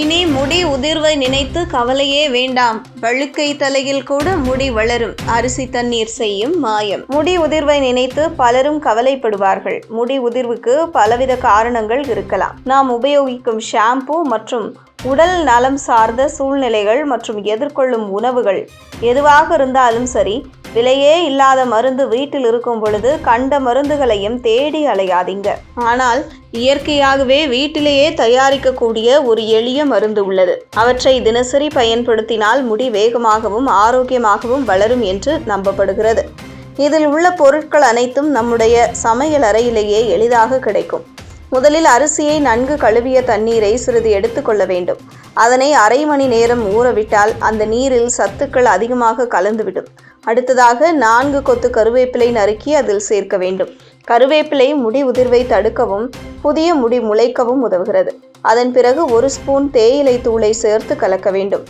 இனி முடி உதிர்வை நினைத்து கவலையே வேண்டாம். வழுக்கை தலையில் கூட முடி வளரும். அரிசி தண்ணீர் செய்யும் மாயம். முடி உதிர்வை நினைத்து பலரும் கவலைப்படுவார்கள். முடி உதிர்வுக்கு பலவித காரணங்கள் இருக்கலாம். நாம் உபயோகிக்கும் ஷாம்பு மற்றும் உடல் நலம் சார்ந்த சூழ்நிலைகள் மற்றும் எதிர்கொள்ளும் உணவுகள் எதுவாக இருந்தாலும் சரி விலையே இல்லாத மருந்து வீட்டில் இருக்கும் பொழுது கண்ட மருந்துகளையும் தேடி அலையாதீங்க. ஆனால் இயற்கையாகவே வீட்டிலேயே தயாரிக்கக்கூடிய ஒரு எளிய மருந்து உள்ளது. அவற்றை தினசரி பயன்படுத்தினால் முடி வேகமாகவும் ஆரோக்கியமாகவும் வளரும் என்று நம்பப்படுகிறது. இதில் உள்ள பொருட்கள் அனைத்தும் நம்முடைய சமையல் அறையிலேயே எளிதாக கிடைக்கும். முதலில் அரிசியை நன்கு கழுவிய தண்ணீரை சிறிது எடுத்துக்கொள்ள வேண்டும். அதனை அரை மணி நேரம் ஊறவிட்டால் அந்த நீரில் சத்துக்கள் அதிகமாக கலந்துவிடும். அடுத்ததாக நான்கு கொத்து கருவேப்பிலை நறுக்கி அதில் சேர்க்க வேண்டும். கருவேப்பிலை முடி உதிர்வை தடுக்கவும் புதிய முடி முளைக்கவும் உதவுகிறது. அதன் பிறகு ஒரு ஸ்பூன் தேயிலை தூளை சேர்த்து கலக்க வேண்டும்.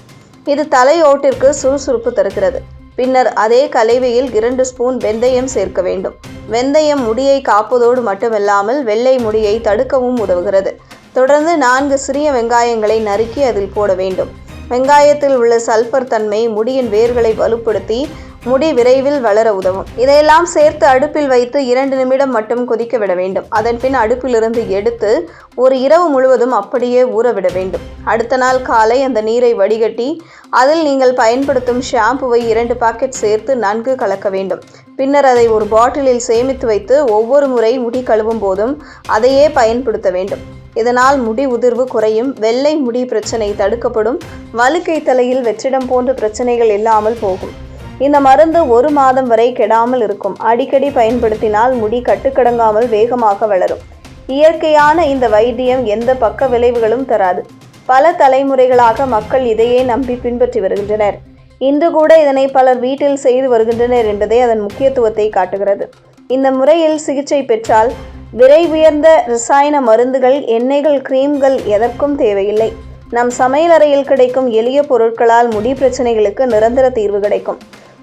இது தலையோட்டிற்கு சுறுசுறுப்பு தருகிறது. பின்னர் அதே கலவையில் இரண்டு ஸ்பூன் வெந்தயம் சேர்க்க வேண்டும். வெந்தயம் முடியை காப்பதோடு மட்டுமல்லாமல் வெள்ளை முடியை தடுக்கவும் உதவுகிறது. தொடர்ந்து நான்கு சிறிய வெங்காயங்களை நறுக்கி அதில் போட வேண்டும். வெங்காயத்தில் உள்ள சல்பர் தன்மை முடியின் வேர்களை வலுப்படுத்தி முடி விரைவில் வளர உதவும். இதையெல்லாம் சேர்த்து அடுப்பில் வைத்து இரண்டு நிமிடம் மட்டும் கொதிக்க விட வேண்டும். அதன்பின் அடுப்பிலிருந்து எடுத்து ஒரு இரவு முழுவதும் அப்படியே ஊற விட வேண்டும். அடுத்த நாள் காலை அந்த நீரை வடிகட்டி அதில் நீங்கள் பயன்படுத்தும் ஷாம்புவை இரண்டு பாக்கெட் சேர்த்து நன்கு கலக்க வேண்டும். பின்னர் அதை ஒரு பாட்டிலில் சேமித்து வைத்து ஒவ்வொரு முறை முடி கழுவும் போதும் அதையே பயன்படுத்த வேண்டும். இதனால் முடி உதிர்வு குறையும் வெள்ளை முடி பிரச்சனை தடுக்கப்படும் வழுக்கை தலையில் வெற்றிடம் போன்ற பிரச்சனைகள் இல்லாமல் போகும். இந்த மருந்து ஒரு மாதம் வரை கெடாமல் இருக்கும். அடிக்கடி பயன்படுத்தினால் முடி கட்டுக்கடங்காமல் வேகமாக வளரும். இயற்கையான இந்த வைத்தியம் எந்த பக்க விளைவுகளும் தராது. பல தலைமுறைகளாக மக்கள் இதையே நம்பி பின்பற்றி வருகின்றனர். இன்று கூட இதனை பலர் வீட்டில் செய்து வருகின்றனர் என்பதே அதன் முக்கியத்துவத்தை காட்டுகிறது. இந்த முறையில் சிகிச்சை பெற்றால் விரை உயர்ந்த ரசாயன மருந்துகள் எண்ணெய்கள் கிரீம்கள் எதற்கும் தேவையில்லை. நம் சமையலறையில் கிடைக்கும் எளிய பொருட்களால் முடி பிரச்சனைகளுக்கு நிரந்தர தீர்வு கிடைக்கும்.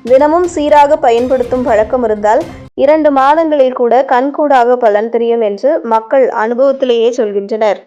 தினமும் சீராக பயன்படுத்தும் பழக்கம் இருந்தால் இரண்டு மாதங்களில் கூட கண்கூடாக பலன் தெரியும் என்று மக்கள் அனுபவத்திலேயே சொல்கின்றனர்.